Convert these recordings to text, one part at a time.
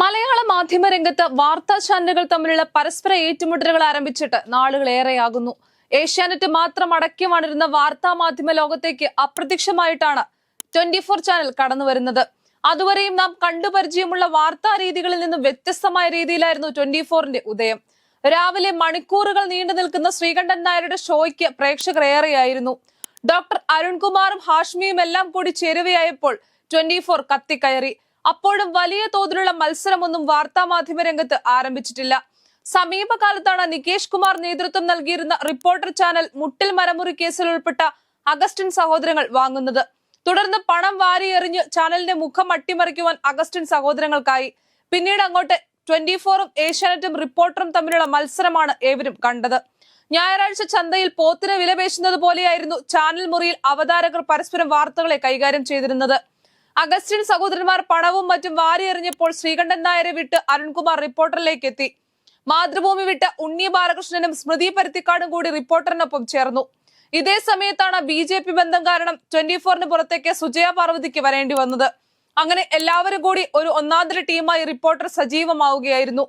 മലയാള മാധ്യമ രംഗത്ത് വാർത്താ ചാനലുകൾ തമ്മിലുള്ള പരസ്പര ഏറ്റുമുട്ടലുകൾ ആരംഭിച്ചിട്ട് നാളുകളേറെയാകുന്നു. ഏഷ്യാനെറ്റ് മാത്രം അടക്കി വാണിരുന്ന വാർത്താ മാധ്യമ ലോകത്തേക്ക് അപ്രത്യക്ഷമായിട്ടാണ് ട്വന്റി ഫോർ ചാനൽ കടന്നു വരുന്നത്. അതുവരെയും നാം കണ്ടുപരിചയമുള്ള വാർത്താ രീതികളിൽ നിന്നും വ്യത്യസ്തമായ രീതിയിലായിരുന്നു ട്വന്റി ഫോറിന്റെ ഉദയം. രാവിലെ മണിക്കൂറുകൾ നീണ്ടു നിൽക്കുന്ന ശ്രീകണ്ഠൻ നായരുടെ ഷോയ്ക്ക് പ്രേക്ഷകർ ഏറെയായിരുന്നു ഡോക്ടർ അരുൺകുമാറും ഹാഷ്മിയും എല്ലാം കൂടി ചേരുവയായപ്പോൾ ട്വന്റി ഫോർ കത്തിക്കയറി. അപ്പോഴും വലിയ തോതിലുള്ള മത്സരമൊന്നും വാർത്താ മാധ്യമ രംഗത്ത് ആരംഭിച്ചിട്ടില്ല. സമീപകാലത്താണ് നികേഷ് കുമാർ നേതൃത്വം നൽകിയിരുന്ന റിപ്പോർട്ടർ ചാനൽ മുട്ടിൽ മരമുറി കേസിൽ ഉൾപ്പെട്ട അഗസ്റ്റിൻ സഹോദരങ്ങൾ വാങ്ങുന്നത്. തുടർന്ന് പണം വാരിയെറിഞ്ഞ് ചാനലിന്റെ മുഖം അട്ടിമറിക്കുവാൻ അഗസ്റ്റിൻ സഹോദരങ്ങൾക്കായി. പിന്നീട് അങ്ങോട്ട് ട്വന്റി ഫോറും ഏഷ്യാനെറ്റും റിപ്പോർട്ടറും തമ്മിലുള്ള മത്സരമാണ് ഏവരും കണ്ടത്. ഞായറാഴ്ച ചന്തയിൽ പോത്തിന് വിലപേശുന്നത് പോലെയായിരുന്നു ചാനൽ മുറിയിൽ അവതാരകർ പരസ്പരം വാർത്തകളെ കൈകാര്യം ചെയ്തിരുന്നത്. അഗസ്റ്റിൻ സഹോദരന്മാർ പണവും മറ്റും വാരിയെറിഞ്ഞപ്പോൾ ശ്രീകണ്ഠൻ നായരെ വിട്ട് അരുൺകുമാർ റിപ്പോർട്ടറിലേക്ക് എത്തി. മാതൃഭൂമി വിട്ട് ഉണ്ണി ബാലകൃഷ്ണനും സ്മൃതി പരുത്തിക്കാടും കൂടി റിപ്പോർട്ടറിനൊപ്പം ചേർന്നു. ഇതേ സമയത്താണ് ബി ജെ പി ബന്ധം കാരണം ട്വന്റി ഫോറിന് പുറത്തേക്ക് സുജയ പാർവതിക്ക് വരേണ്ടി വന്നത്. അങ്ങനെ എല്ലാവരും കൂടി ഒരു ഒന്നാന്തര ടീമായി റിപ്പോർട്ടർ സജീവമാവുകയായിരുന്നു.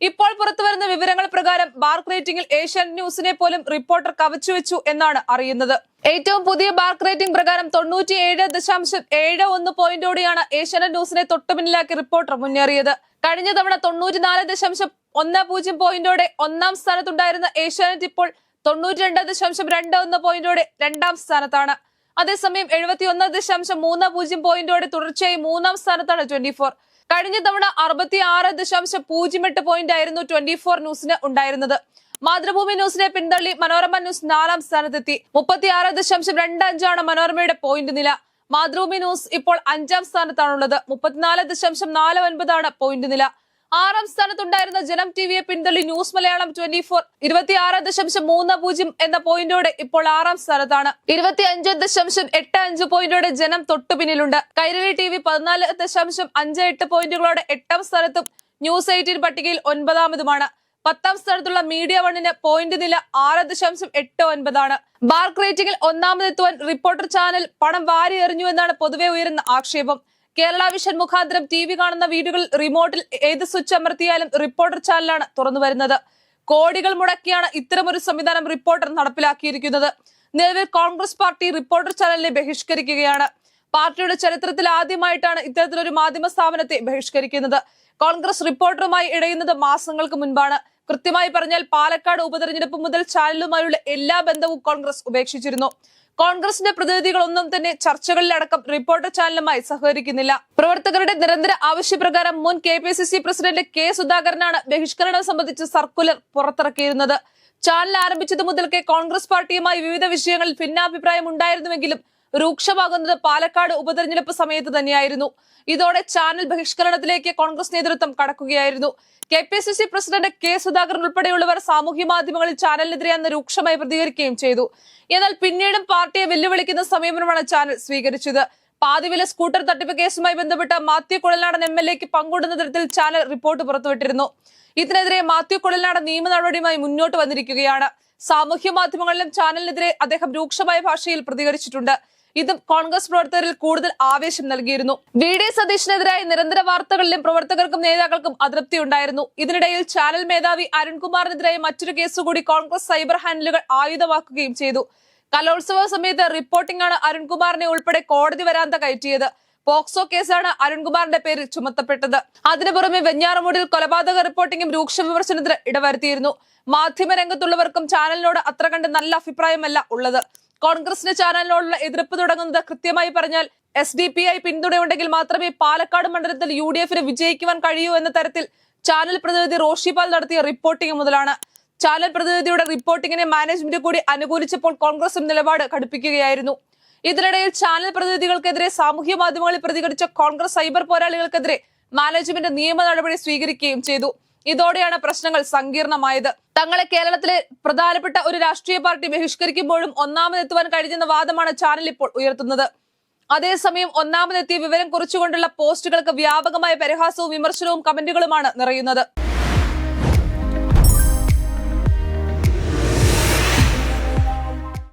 ഇപ്പോൾ പുറത്തുവരുന്ന വിവരങ്ങൾ പ്രകാരം ബാർക്ക് റേറ്റിംഗിൽ ഏഷ്യൻ ന്യൂസിനെ പോലും റിപ്പോർട്ടർ കവച്ചു വെച്ചു എന്നാണ് അറിയുന്നത്. ഏറ്റവും പുതിയ ബാർക്ക് റേറ്റിംഗ് പ്രകാരം തൊണ്ണൂറ്റി ഏഴ് ദശാംശം ഏഴ് ഒന്ന് പോയിന്റോടെയാണ് ഏഷ്യാനെറ്റ് ന്യൂസിനെ തൊട്ടുപിന്നിലാക്കി റിപ്പോർട്ടർ മുന്നേറിയത്. കഴിഞ്ഞ തവണ തൊണ്ണൂറ്റിനാല് ദശാംശം ഒന്ന് പൂജ്യം പോയിന്റോടെ ഒന്നാം സ്ഥാനത്തുണ്ടായിരുന്ന ഏഷ്യാനെറ്റ് ഇപ്പോൾ തൊണ്ണൂറ്റി രണ്ട് ദശാംശം രണ്ട് ഒന്ന് പോയിന്റോടെ രണ്ടാം സ്ഥാനത്താണ്. അതേസമയം എഴുപത്തി ഒന്ന് ദശാംശം മൂന്ന് പൂജ്യം പോയിന്റോടെ തുടർച്ചയായി മൂന്നാം സ്ഥാനത്താണ് ട്വന്റി ഫോർ. കഴിഞ്ഞ തവണ അറുപത്തി ആറ് ദശാംശം പൂജ്യം എട്ട് പോയിന്റ് ആയിരുന്നു ട്വന്റി ഫോർ ന്യൂസിന് ഉണ്ടായിരുന്നത്. മാതൃഭൂമി ന്യൂസിനെ പിന്തള്ളി മനോരമ ന്യൂസ് നാലാം സ്ഥാനത്തെത്തി. മുപ്പത്തി ആറ് ദശാംശം രണ്ട് അഞ്ചാണ് മനോരമയുടെ പോയിന്റ് നില. മാതൃഭൂമി ന്യൂസ് ഇപ്പോൾ അഞ്ചാം സ്ഥാനത്താണുള്ളത്. മുപ്പത്തിനാല് ദശാംശം നാല് ഒൻപതാണ് പോയിന്റ് നില. ആറാം സ്ഥാനത്തുണ്ടായിരുന്ന ജനം ടി വിയെ പിന്തള്ളി ന്യൂസ് മലയാളം ട്വന്റി ഫോർ ഇരുപത്തിയാറ് ദശാംശം മൂന്ന് പൂജ്യം എന്ന പോയിന്റോടെ ഇപ്പോൾ ആറാം സ്ഥാനത്താണ്. ഇരുപത്തി അഞ്ച് ദശാംശം എട്ട് അഞ്ച് പോയിന്റോടെ ജനം തൊട്ടു പിന്നിലുണ്ട്. കൈരളി ടി വി പതിനാല് ദശാംശം അഞ്ച് എട്ട് പോയിന്റുകളോടെ എട്ടാം സ്ഥാനത്തും ന്യൂസ് എയ്റ്റീൻ പട്ടികയിൽ ഒൻപതാമതുമാണ്. പത്താം സ്ഥാനത്തുള്ള മീഡിയ വണ്ണിന് പോയിന്റ് നില ആറ് ദശാംശം എട്ട് ഒൻപതാണ്. ബാർക്ക് റേറ്റിംഗിൽ ഒന്നാമതെത്തുവാൻ റിപ്പോർട്ടർ ചാനൽ പണം വാരി എറിഞ്ഞു എന്നാണ് പൊതുവെ ഉയരുന്ന ആക്ഷേപം. കേരള വിഷൻ മുഖാന്തരം ടി വി കാണുന്ന വീടുകളിൽ റിമോട്ടിൽ ഏത് സ്വിച്ച് അമർത്തിയാലും റിപ്പോർട്ടർ ചാനലാണ് തുറന്നു വരുന്നത്. കോടികൾ മുടക്കിയാണ് ഇത്തരമൊരു സംവിധാനം റിപ്പോർട്ടർ നടപ്പിലാക്കിയിരിക്കുന്നത്. നിലവിൽ കോൺഗ്രസ് പാർട്ടി റിപ്പോർട്ടർ ചാനലിനെ ബഹിഷ്കരിക്കുകയാണ്. പാർട്ടിയുടെ ചരിത്രത്തിൽ ആദ്യമായിട്ടാണ് ഇത്തരത്തിലൊരു മാധ്യമ സ്ഥാപനത്തെ ബഹിഷ്കരിക്കുന്നത്. കോൺഗ്രസ് റിപ്പോർട്ടറുമായി ഇടയുന്നത് മാസങ്ങൾക്ക് മുൻപാണ്. കൃത്യമായി പറഞ്ഞാൽ പാലക്കാട് ഉപതെരഞ്ഞെടുപ്പ് മുതൽ ചാനലുമായുള്ള എല്ലാ ബന്ധവും കോൺഗ്രസ് ഉപേക്ഷിച്ചിരുന്നു. കോൺഗ്രസിന്റെ പ്രതിനിധികളൊന്നും തന്നെ ചർച്ചകളിലടക്കം റിപ്പോർട്ടർ ചാനലുമായി സഹകരിക്കുന്നില്ല. പ്രവർത്തകരുടെ നിരന്തര ആവശ്യപ്രകാരം മുൻ K P C C president K സുധാകരനാണ് ബഹിഷ്കരണം സംബന്ധിച്ച് സർക്കുലർ പുറത്തിറക്കിയിരുന്നത്. ചാനൽ ആരംഭിച്ചതു മുതൽക്കേ കോൺഗ്രസ് പാർട്ടിയുമായി വിവിധ വിഷയങ്ങളിൽ ഭിന്നാഭിപ്രായം ഉണ്ടായിരുന്നുവെങ്കിലും രൂക്ഷമാകുന്നത് പാലക്കാട് ഉപതെരഞ്ഞെടുപ്പ് സമയത്ത് തന്നെയായിരുന്നു. ഇതോടെ ചാനൽ ബഹിഷ്കരണത്തിലേക്ക് കോൺഗ്രസ് നേതൃത്വം കടക്കുകയായിരുന്നു. K P C C president K Sudhakaran ഉൾപ്പെടെയുള്ളവർ സാമൂഹ്യ മാധ്യമങ്ങളിൽ ചാനലിനെതിരെ അന്ന് രൂക്ഷമായി പ്രതികരിക്കുകയും ചെയ്തു. എന്നാൽ പിന്നീടും പാർട്ടിയെ വെല്ലുവിളിക്കുന്ന സമീപനമാണ് ചാനൽ സ്വീകരിച്ചത്. പാതിവില സ്കൂട്ടർ തട്ടിപ്പ് കേസുമായി ബന്ധപ്പെട്ട് മാത്യു കുഴൽനാടൻ എം എൽ എക്ക് പങ്കുടുന്ന തരത്തിൽ ചാനൽ റിപ്പോർട്ട് പുറത്തുവിട്ടിരുന്നു. ഇതിനെതിരെ മാത്യു കുഴൽനാടൻ നിയമ നടപടിയുമായി മുന്നോട്ട് വന്നിരിക്കുകയാണ്. സാമൂഹ്യ മാധ്യമങ്ങളിലും ചാനലിനെതിരെ അദ്ദേഹം രൂക്ഷമായ ഭാഷയിൽ പ്രതികരിച്ചിട്ടുണ്ട്. ഇതും കോൺഗ്രസ് പ്രവർത്തകരിൽ കൂടുതൽ ആവേശം നൽകിയിരുന്നു. വി. ഡി. സതീഷിനെതിരായ നിരന്തര വാർത്തകളിലും പ്രവർത്തകർക്കും നേതാക്കൾക്കും അതൃപ്തി ഉണ്ടായിരുന്നു. ഇതിനിടയിൽ ചാനൽ മേധാവി അരുൺകുമാറിനെതിരായ മറ്റൊരു കേസുകൂടി കോൺഗ്രസ് സൈബർ ഹാൻഡലുകൾ ആയുധമാക്കുകയും ചെയ്തു. കലോത്സവ സമയത്ത് റിപ്പോർട്ടിംഗ് ആണ് അരുൺകുമാറിനെ ഉൾപ്പെടെ കോടതി വരാന്ത കയറ്റിയത്. പോക്സോ കേസാണ് അരുൺകുമാറിന്റെ പേരിൽ ചുമത്തപ്പെട്ടത്. അതിനു പുറമെ വെഞ്ഞാറമൂടിൽ കൊലപാതക റിപ്പോർട്ടിംഗും രൂക്ഷ വിമർശനത്തിന് ഇടവരുത്തിയിരുന്നു. മാധ്യമരംഗത്തുള്ളവർക്കും ചാനലിനോട് അത്ര കണ്ട് നല്ല അഭിപ്രായമല്ല ഉള്ളത്. കോൺഗ്രസിന് ചാനലിനോടുള്ള എതിർപ്പ് തുടങ്ങുന്നത് കൃത്യമായി പറഞ്ഞാൽ എസ് ഡി പി ഐ പിന്തുണയുണ്ടെങ്കിൽ മാത്രമേ പാലക്കാട് മണ്ഡലത്തിൽ യു ഡി എഫിന് വിജയിക്കുവാൻ കഴിയൂ എന്ന തരത്തിൽ ചാനൽ പ്രതിനിധി റോഷിപാൽ നടത്തിയ റിപ്പോർട്ടിംഗ് മുതലാണ്. ചാനൽ പ്രതിനിധിയുടെ റിപ്പോർട്ടിങ്ങിനെ മാനേജ്മെന്റ് കൂടി അനുകൂലിച്ചപ്പോൾ കോൺഗ്രസും നിലപാട് കടുപ്പിക്കുകയായിരുന്നു. ഇതിനിടയിൽ ചാനൽ പ്രതിനിധികൾക്കെതിരെ സാമൂഹ്യ മാധ്യമങ്ങളിൽ പ്രതികരിച്ച കോൺഗ്രസ് സൈബർ പോരാളികൾക്കെതിരെ മാനേജ്മെന്റ് നിയമ നടപടി സ്വീകരിക്കുകയും ചെയ്തു. ഇതോടെയാണ് പ്രശ്നങ്ങൾ സങ്കീർണമായത്. തങ്ങളെ കേരളത്തിലെ പ്രധാനപ്പെട്ട ഒരു രാഷ്ട്രീയ പാർട്ടി ബഹിഷ്കരിക്കുമ്പോഴും ഒന്നാമതെത്തുവാൻ കഴിഞ്ഞെന്ന വാദമാണ് ചാനൽ ഇപ്പോൾ ഉയർത്തുന്നത്. അതേസമയം ഒന്നാമതെത്തിയ വിവരം കുറിച്ചുകൊണ്ടുള്ള പോസ്റ്റുകൾക്ക് വ്യാപകമായ പരിഹാസവും വിമർശനവും കമന്റുകളുമാണ് നിറയുന്നത്.